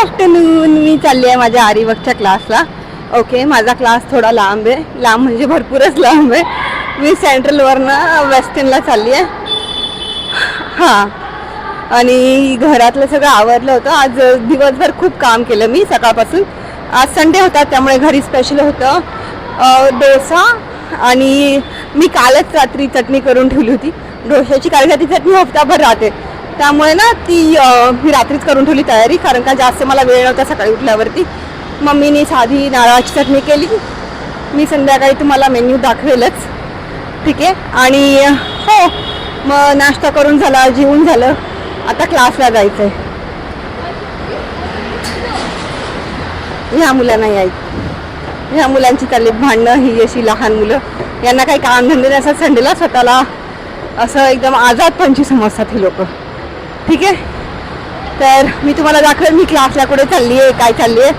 Afternoon मी चालली आहे माझ्या आरीवर्कच्या क्लासला ओके माझा क्लास थोडा लांब आहे. लांब म्हणजे भरपूरच लांब आहे. मी सेंट्रलवरनं वेस्टर्नला चालली आहे. हां. आणि घरातलं सगळं आवरलं होतं. आज दिवसभर खूप काम केलं मी सकाळपासून. आज संडे होता त्यामुळे घरी स्पेशल होतं. डोसा आणि मी कालच रात्री चटणी करून ठेवली होती. डोश्याची कारण ती चटणी हफ्ताभर राहते. त्यामुळे ना ती मी रात्रीच करून ठेवली तयारी कारण का जास्त मला वेळ नव्हता सकाळी उठल्यावरती. मम्मीने साधी नारळाची चटणी केली. मी संध्याकाळी तुम्हाला मेन्यू दाखवेलच. ठीक आहे? आणि हो मग नाश्ता करून झाला जेवून झालं. आता क्लासला जायचं आहे ह्या मुलांना याय ह्या मुलांची चालली भांडणं ही अशी लहान मुलं. यांना काही कामधंदे नसतात संडेला स्वतःला असं एकदम आझाद पंची समजतात ही लोकं. ठीक आहे? तर मी तुम्हाला दाखवेन मी क्लासला कुठे चालली आहे काय चालली आहे.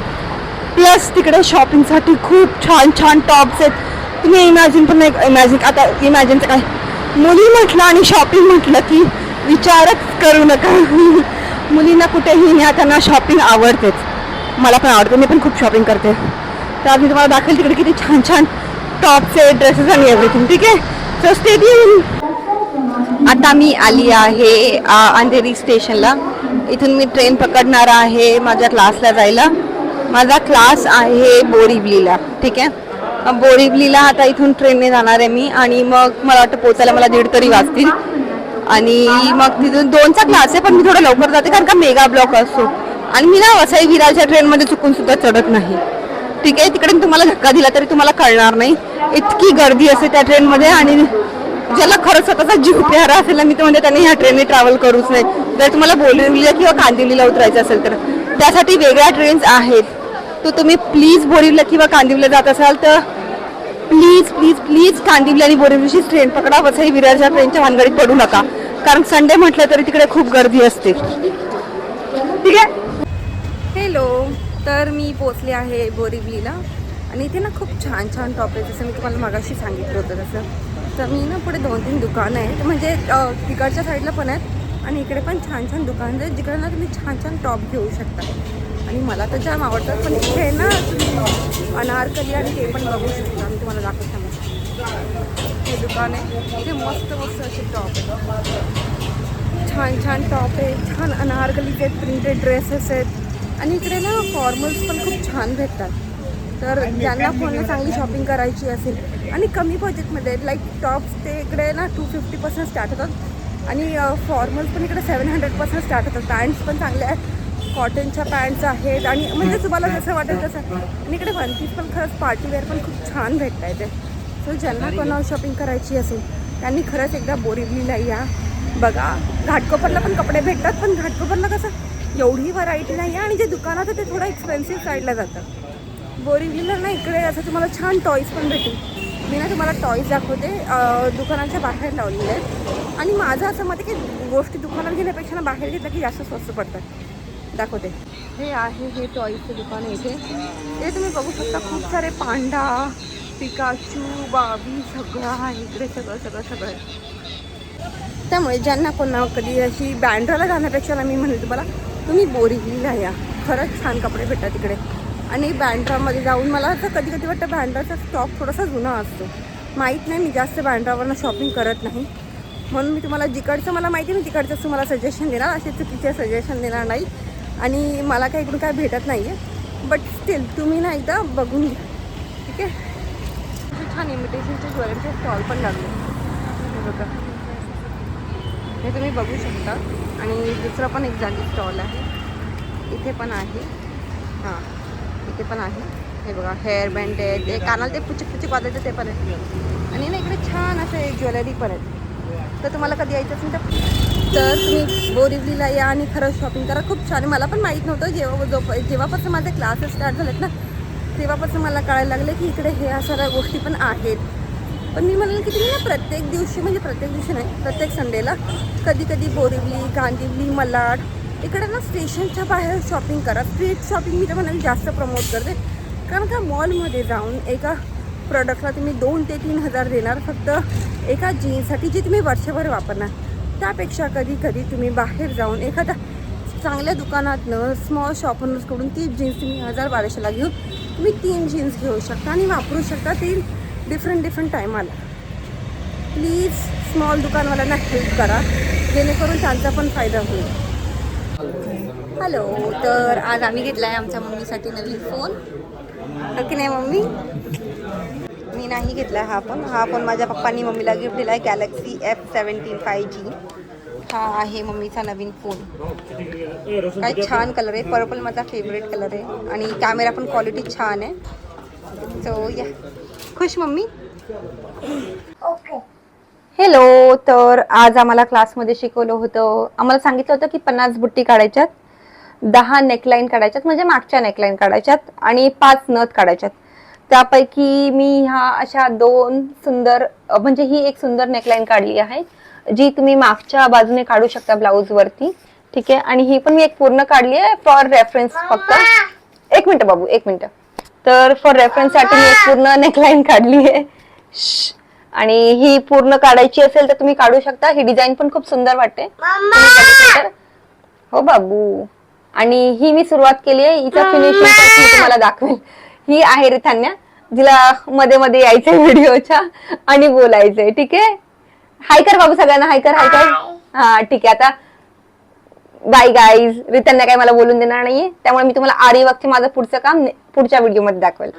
प्लस तिकडे शॉपिंगसाठी खूप छान छान टॉप्स आहेत. तुम्ही इमॅजिन पण नाही इमॅजिन आता इमॅजिनचं काय? मुली म्हटलं आणि शॉपिंग म्हटलं की विचारच करू नका. मुलींना कुठेही न्या त्यांना शॉपिंग आवडतेच. मला पण आवडते मी पण खूप शॉपिंग करते. तर आज मी तुम्हाला दाखवेल तिकडे किती छान छान टॉप्स आहेत ड्रेसेस आणि एव्हरीथिंग ठीक आहे? सो स्टेडियम आता मी आली आहे अंधेरी स्टेशनला. इथून मी ट्रेन पकडणार आहे माझ्या क्लासला जायला. माझा क्लास आहे बोरिवलीला ठीक आहे? बोरिवलीला आता इथून ट्रेनने जाणार आहे मी आणि मग मला वाटतं पोचायला मला दीड तरी वाजतील. आणि मग तिथून दोनचा क्लास आहे पण मी थोडं लवकर जाते कारण का मेगा ब्लॉक असतो. आणि मी ना वसई विराच्या ट्रेनमध्ये चुकून सुद्धा चढत नाही. ठीक आहे? तिकडे मी तुम्हाला धक्का दिला तरी तुम्हाला कळणार नाही. इतकी गर्दी असते त्या ट्रेनमध्ये आणि ज्याला खरंच स्वतःचा जीव प्यारा असेल ना मी तर म्हणते त्यांनी ह्या ट्रेनने ट्रॅव्हल करूच नाही जर तुम्हाला बोरिवलीला किंवा कांदिवलीला उतरायचं असेल तर. त्यासाठी वेगळ्या ट्रेन्स आहेत. तर तुम्ही प्लीज बोरिवलीला किंवा कांदिवलीला जात असाल तर प्लीज प्लीज प्लीज कांदिवली आणि बोरिवलीची ट्रेन पकडा. वसई विरारच्या ट्रेनच्या भानगडीत पडू नका. कारण संडे म्हटलं तरी तिकडे खूप गर्दी असते. ठीक आहे? हॅलो तर मी पोचले आहे बोरिवलीला. आणि इथे ना खूप छान छान टॉप आहे. जसं मी तुम्हाला मागाशी सांगितलं होतं तसं. तर मी ना पुढे दोन तीन दुकानं आहेत. म्हणजे तिकडच्या साईडला पण आहेत आणि इकडे पण छान छान दुकानं आहेत. जिकडे ना तुम्ही छान छान टॉप घेऊ शकता. आणि मला तर जाम आवडतात पण इथे ना तुम्ही अनारकली आणि ते पण बघू शकता. मी तुम्हाला दाखवते मग हे दुकान आहे. इथे मस्त मस्त असे टॉप आहेत. छान छान टॉप आहे छान अनारकलीचे प्रिंटेड ड्रेसेस आहेत. आणि इकडे ना फॉर्मल्स पण खूप छान भेटतात. तर ज्यांना कोणाला चांगली शॉपिंग करायची असेल आणि कमी बजेटमध्ये लाईक टॉप्स ते इकडे ना टू फिफ्टी पर्सेंट स्टार्ट होतात. आणि फॉर्मल्स पण इकडे सेवन हंड्रेडपासून स्टार्ट होतात. पॅन्ट्स पण चांगल्या आहेत. कॉटनच्या पॅन्ट्स आहेत. आणि म्हणजे तुम्हाला जसं वाटेल तसं. आणि इकडे वन पीस पण खरंच पार्टीवेअर पण खूप छान भेटत आहे ते सो ज्यांना कोणाला शॉपिंग करायची असेल त्यांनी खरंच एकदा बोरिवलीला या. बघा घाटकोपरला पण कपडे भेटतात पण घाटकोपरला कसं एवढी व्हरायटी नाही आहे. आणि जे दुकानात आहे ते थोडं एक्सपेन्सिव्ह साईडला जातं. बोरिवलीला ना इकडे असं तुम्हाला छान टॉईज पण भेटेल मी ना तुम्हाला टॉईज दाखवते. दुकानाच्या बाहेर लावलेले आहेत. आणि माझं असं मत आहे की गोष्टी दुकानात घेण्यापेक्षा ना बाहेर घेतलं की जास्त स्वस्त पडतात. दाखवते. हे आहे हे टॉईजचं दुकान आहे इथे. ते तुम्ही बघू शकता खूप सारे पांडा पिकाचू बाबी सगळं आहे. इकडे सगळं सगळं सगळं त्यामुळे ज्यांना कोणा कधी अशी बँड्राला जाण्यापेक्षा ना मी म्हणेल तुम्हाला तुम्ही बोरिवलीला या. खरंच छान कपडे भेटतात तिकडे आणि बँड्रामध्ये जाऊन मला असं कधी कधी वाटतं बँड्राचा स्टॉक थोडासा जुना असतो. माहीत नाही मी जास्त बँड्रावरनं शॉपिंग करत नाही. म्हणून मी तुम्हाला जिकडचं मला माहिती आहे मी तिकडचंच तुम्हाला सजेशन देणार. असे चुकीचे सजेशन देणार नाही. आणि मला काही इकडून काय भेटत नाही आहे बट स्टील तुम्ही ना एकदा बघून घ्या. ठीक आहे? छान इमिटेशनचे ज्वेलरीचे स्टॉल पण लागले. बघा. हे तुम्ही बघू शकता. आणि दुसरा पण एक जागी स्टॉल आहे. इथे पण आहे. हां. इथे पण आहे. हे बघा हेअर बँड आहे ते कानाला ते पुचक पुचक वाजायचं ते पण आहे. आणि ना इकडे छान असे ज्वेलरी पण आहेत तर तुम्हाला कधी यायचं असेल तर तर तुम्ही बोरिवलीला या आणि खरंच शॉपिंग करा. खूप छान मला पण माहीत नव्हतं जेव्हा जो जेव्हापासून माझे क्लासेस स्टार्ट झालेत ना तेव्हापासून मला कळायला लागले की इकडे ह्या सगळ्या गोष्टी पण आहेत. पण मी म्हणलं की तुम्ही ना प्रत्येक दिवशी म्हणजे प्रत्येक दिवशी नाही प्रत्येक संडेला कधी कधी बोरिवली गांदिवली मलाड इकडे ना स्टेशनच्या बाहेर शॉपिंग करा. स्ट्रीट शॉपिंग मी तर म्हणाल जास्त प्रमोट करते. कारण का मॉलमध्ये जाऊन एका प्रॉडक्टला तुम्ही दोन ते तीन हजार देणार फक्त एका जीन्ससाठी जी तुम्ही वर्षभर वापरणार. त्यापेक्षा कधी कधी तुम्ही बाहेर जाऊन एखादा चांगल्या दुकानातनं स्मॉल शॉपनर्सकडून ती जीन्स तुम्ही हजार बाराशेला घेऊन तुम्ही तीन जीन्स घेऊ शकता आणि वापरू शकता. ती डिफरंट डिफरंट टायमाला प्लीज स्मॉल दुकानवाल्यांना हेल्प करा. जेणेकरून त्यांचा पण फायदा होईल. हॅलो तर आज आम्ही घेतला आहे आमच्या मम्मीसाठी नवीन फोन हो की नाही मम्मी? मी नाही घेतला हा पण. हा पण माझ्या पप्पांनी मम्मीला गिफ्ट दिला आहे Galaxy F seventeen five G हा आहे मम्मीचा नवीन फोन काय छान कलर आहे. पर्पल माझा फेवरेट कलर आहे. आणि कॅमेरा पण क्वालिटी छान आहे. सो या खुश मम्मी? हॅलो तर आज आम्हाला क्लासमध्ये शिकवलं होतं. आम्हाला सांगितलं होतं की पन्नास बुट्टी काढायच्यात. दहा नेकलाईन काढायच्यात म्हणजे मागच्या नेकलाईन काढायच्यात आणि पाच नथ काढायच्यात. त्यापैकी मी ह्या अशा दोन सुंदर म्हणजे ही एक सुंदर नेकलाईन काढली आहे जी तुम्ही मागच्या बाजूने काढू शकता ब्लाऊज वरती. ठीक आहे? आणि ही पण मी एक पूर्ण काढली आहे फॉर रेफरन्स फक्त. एक मिनिट बाबू एक मिनिट. तर फॉर रेफरन्ससाठी मी एक पूर्ण नेकलाईन काढली आहे. आणि ही पूर्ण काढायची असेल तर तुम्ही काढू शकता. ही डिझाईन पण खूप सुंदर वाटते. हो बाबू. आणि ही मी सुरुवात केली आहे. हिचा फिनिशिंग मी तुम्हाला दाखवेल. ही आहे रिथान्या जिला मध्ये मध्ये यायचंय व्हिडिओच्या आणि बोलायचंय. ठीक आहे? हाय कर बाबू सगळ्यांना. हाय कर हाय कर. हा ठीक आहे. आता बाय गाईज रितन्या काही मला बोलून देणार नाहीये. त्यामुळे मी तुम्हाला आरी वक्ती माझं पुढचं काम पुढच्या व्हिडिओमध्ये दाखवेल.